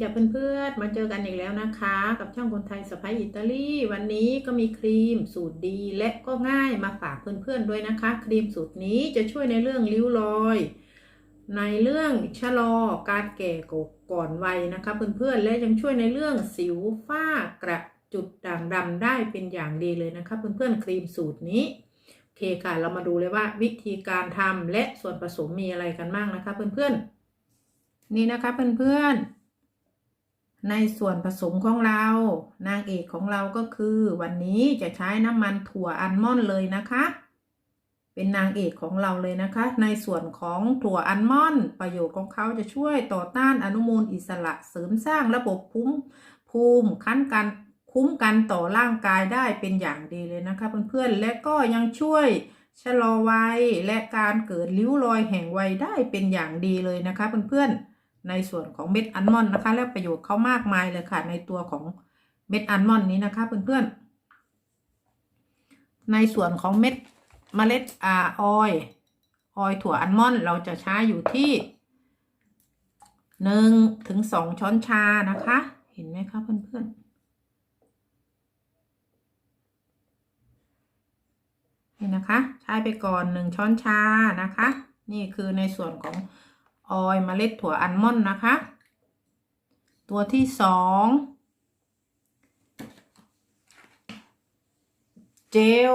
จ้ะเพื่อนๆ มาเจอกันอีกแล้วนะคะ กับช่องคนไทยสไปอิตาลีวันนี้ก็มีครีมสูตรดีและก็ง่ายมาฝากเพื่อนๆด้วยนะคะ ครีมสูตรนี้จะช่วยในเรื่องริ้วรอย ในเรื่องชะลอการแก่ก่อนวัยนะคะ เพื่อนๆและยังช่วยในเรื่องสิวฝ้ากระจุดด่างดำได้เป็นอย่างดีเลยนะคะ เพื่อนๆครีมสูตรนี้โอเคค่ะเรามาดูเลยว่าวิธีการทำและส่วนผสมมีอะไรกันบ้างนะคะ เพื่อนๆนี่นะคะเพื่อนๆ ในส่วนผสมของเรา นางเอกของเราก็คือ วันนี้จะใช้น้ำมันถั่วอัลมอนด์เลยนะคะ เป็นนางเอกของเราเลยนะคะ ในส่วนของถั่วอัลมอนด์ประโยชน์ของเขาจะช่วยต่อต้านอนุมูลอิสระเสริมสร้างระบบภูมิภูมิคั้นกันคุ้มกันต่อร่างกายได้เป็นอย่างดีเลยนะคะเพื่อนๆและก็ยังช่วยชะลอวัยและการเกิดริ้วรอยแห่งวัยได้เป็นอย่างดีเลยนะคะเพื่อนๆ ในส่วนของเม็ดอัลมอนด์นะคะ และประโยชน์เขามากมายเลยค่ะ ในตัวของเม็ดอัลมอนด์นี้นะคะ เพื่อนๆ ในส่วนของเม็ดเมล็ดอาออยออยถั่วอัลมอนด์เราจะใช้อยู่ที่หนึ่งถึงสองช้อนชานะคะ เห็นไหมคะเพื่อนๆนี่นะคะ ใช้ไปก่อนหนึ่งช้อนชานะคะ นี่คือในส่วนของ ออยเมล็ดถั่วอัลมอนด์นะคะ ตัวที่สองเจล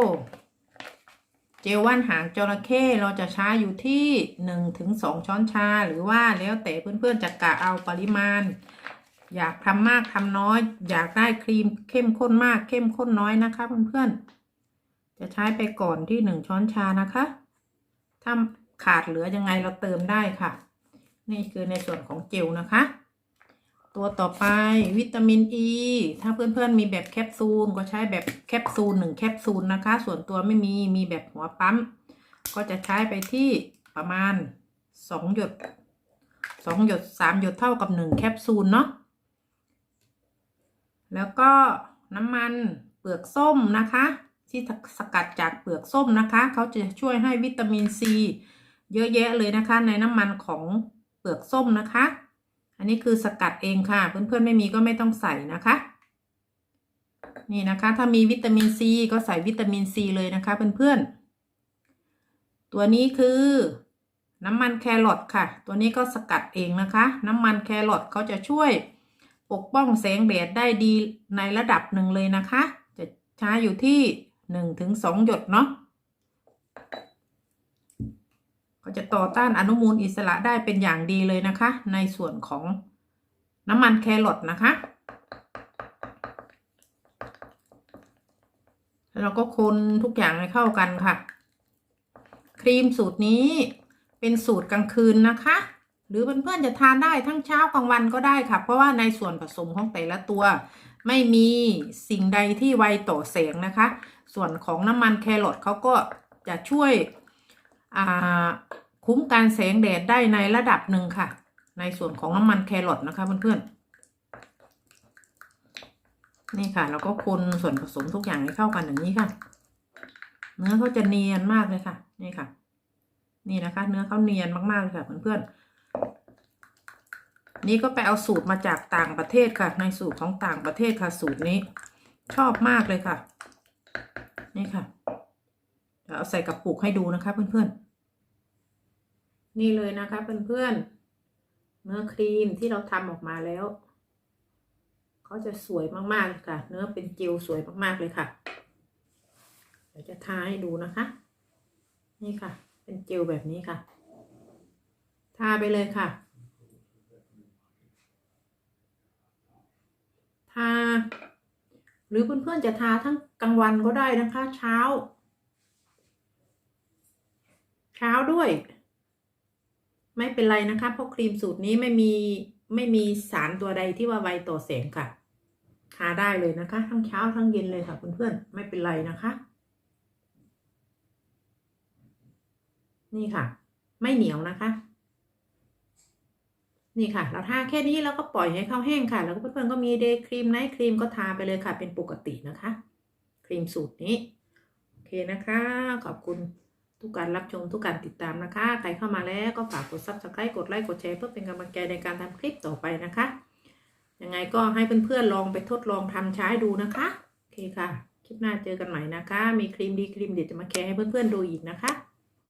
เจลว่านหางจระเข้เราจะใช้อยู่ที่หนึ่งถึงสองช้อนชา หรือว่าแล้วแต่เพื่อนๆจะกะเอาปริมาณ อยากทำมากทำน้อย อยากได้ครีมเข้มข้นมากเข้มข้นน้อยนะคะเพื่อนๆ จะใช้ไปก่อนที่หนึ่งช้อนชานะคะถ้าขาดเหลือยังไงเราเติมได้ค่ะ นี่คือในส่วนของเจลนะคะ ตัวต่อไปวิตามินอ e, ีถ้าเพื่อนๆมีแบบแคปซูลก็ใช้แบบแคปซูลหนึ่งแคปซูลนะคะ ส่วนตัวไม่มีมีแบบหัวปั๊ม ก็จะใช้ไปที่ประมาณสองหยดสองหยดสามหยดเท่ากับหนึ่งแคปซูลเนาะแล้วก็น้ำมันเปลือกส้มนะคะ ที่สกัดจากเปลือกส้มนะคะ เขาจะช่วยให้วิตามินซีเยอะแยะเลยนะคะ ในน้ำมันของ เปลือกส้มนะคะ อันนี้คือสกัดเองค่ะ เพื่อนๆไม่มีก็ไม่ต้องใส่นะคะ นี่นะคะ ถ้ามีวิตามินซีก็ใส่วิตามินซีเลยนะคะ เพื่อนๆ ตัวนี้คือน้ำมันแครอทค่ะ ตัวนี้ก็สกัดเองนะคะ น้ำมันแครอทเขาจะช่วยปกป้องแสงแดดได้ดีในระดับหนึ่งเลยนะคะ จะใช้อยู่ที่หนึ่งถึงสองหยดเนาะ ก็จะต่อต้านอนุมูลอิสระได้เป็นอย่างดีเลยนะคะ ในส่วนของน้ำมันแครอทนะคะแล้วเราก็คนทุกอย่างให้เข้ากันค่ะ ครีมสูตรนี้เป็นสูตรกลางคืนนะคะ หรือเพื่อนๆจะทานได้ทั้งเช้ากลางวันก็ได้ค่ะ เพราะว่าในส่วนผสมของแต่ละตัว ไม่มีสิ่งใดที่ไวต่อแสงนะคะ ส่วนของน้ำมันแครอทเขาก็จะช่วย คุ้มการแสงแดดได้ในระดับหนึ่งค่ะ ในส่วนของน้ำมันแครอทนะคะเพื่อนๆนี่ค่ะเราก็คนส่วนผสมทุกอย่างให้เข้ากันอย่างนี้ค่ะ เนื้อเขาจะเนียนมากเลยค่ะ นี่ค่ะ นี่นะคะ เนื้อเขาเนียนมากๆเลยค่ะเพื่อนๆนี่ก็ไปเอาสูตรมาจากต่างประเทศค่ะ ในสูตรของต่างประเทศค่ะ สูตรนี้ ชอบมากเลยค่ะ นี่ค่ะเดี๋ยวเอาใส่กระปุกให้ดูนะคะเพื่อนๆ นี่เลยนะคะเพื่อนๆเนื้อครีมที่เราทำออกมาแล้วเขาจะสวยมากๆค่ะ เนื้อเป็นเจลสวยมากๆเลยค่ะเดี๋ยวจะทาให้ดูนะคะ นี่ค่ะ เป็นเจลแบบนี้ค่ะ ทาไปเลยค่ะ ทา หรือเพื่อนๆจะทาทั้งกลางวันก็ได้นะคะ เช้า เช้าด้วย ไม่เป็นไรนะคะ เพราะครีมสูตรนี้ไม่มีไม่มีสารตัวใดที่ว่าไวต่อแสงค่ะทาได้เลยนะคะ ทั้งเช้าทั้งเย็นเลยค่ะเพื่อนๆไม่เป็นไรนะคะ นี่ค่ะ ไม่เหนียวนะคะ นี่ค่ะ เราทาแค่นี้แล้วก็ปล่อยให้เขาแห้งค่ะ แล้วก็เพื่อนๆก็มีเดย์ครีมไนท์ครีมก็ทาไปเลยค่ะ เป็นปกตินะคะ ครีมสูตรนี้ โอเคนะคะ ขอบคุณ ทุกการรับชมทุกการติดตามนะคะ ใครเข้ามาแล้วก็ฝากกด subscribe กดไลค์กดแชร์เพื่อเป็นกำลังใจในการทำคลิปต่อไปนะคะ ยังไงก็ให้เพื่อนๆลองไปทดลองทำใช้ดูนะคะ โอเคค่ะ คลิปหน้าเจอกันใหม่นะคะ มีครีมดีครีมเด็ดจะมาแชร์ให้เพื่อนๆดูอีกนะคะ